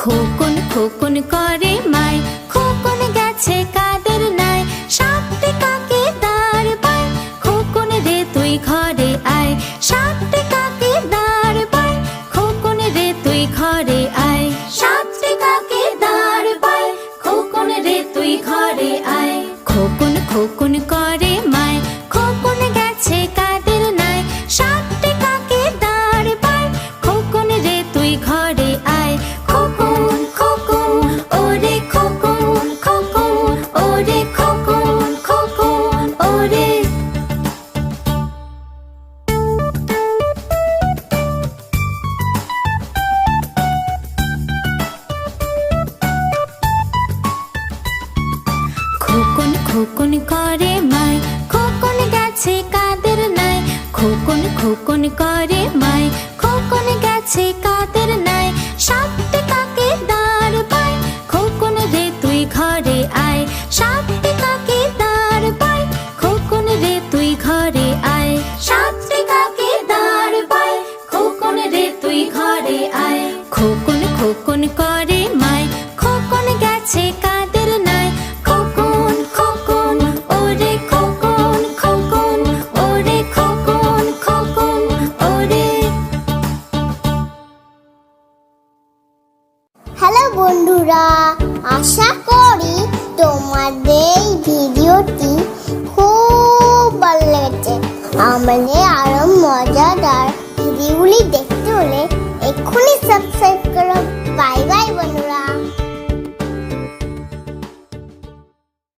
খোকন খোকন করে মাই। খোকন গেছে কাদের নাই সাতটি কাকে দাঁড় পায়? খোকন রে, তুই ঘরে আয়। সাতটি কাকে দাঁড় পায়? খোকন রে, তুই ঘরে আয়। সাতটি কাকে দাঁড় পায়? খোকন রে, তুই ঘরে আয়। খোকন খোকন করে করে মাই, খোকন গেছে কাদের নাই? খোকন খোকন করে মাই, খোকন গেছে কাদের নাই? সাতটি কাকে দাঁড় পায়? খোকন রে তুই ঘরে আয়। সাতটি কাকে দাঁড় পায়? খোকন রে তুই ঘরে আয়। সাতটি কাকে দাঁড় পায়? খোকন রে তুই ঘরে আয়। খোকন খোকন করে বন্ধুরা, আশা করি তোমাদের ভিডিওটি খুব ভালো লেগেছে। আমাদের আরও মজাদার ভিডিওগুলি দেখতে হলে এক্ষুনি সাবস্ক্রাইব করো।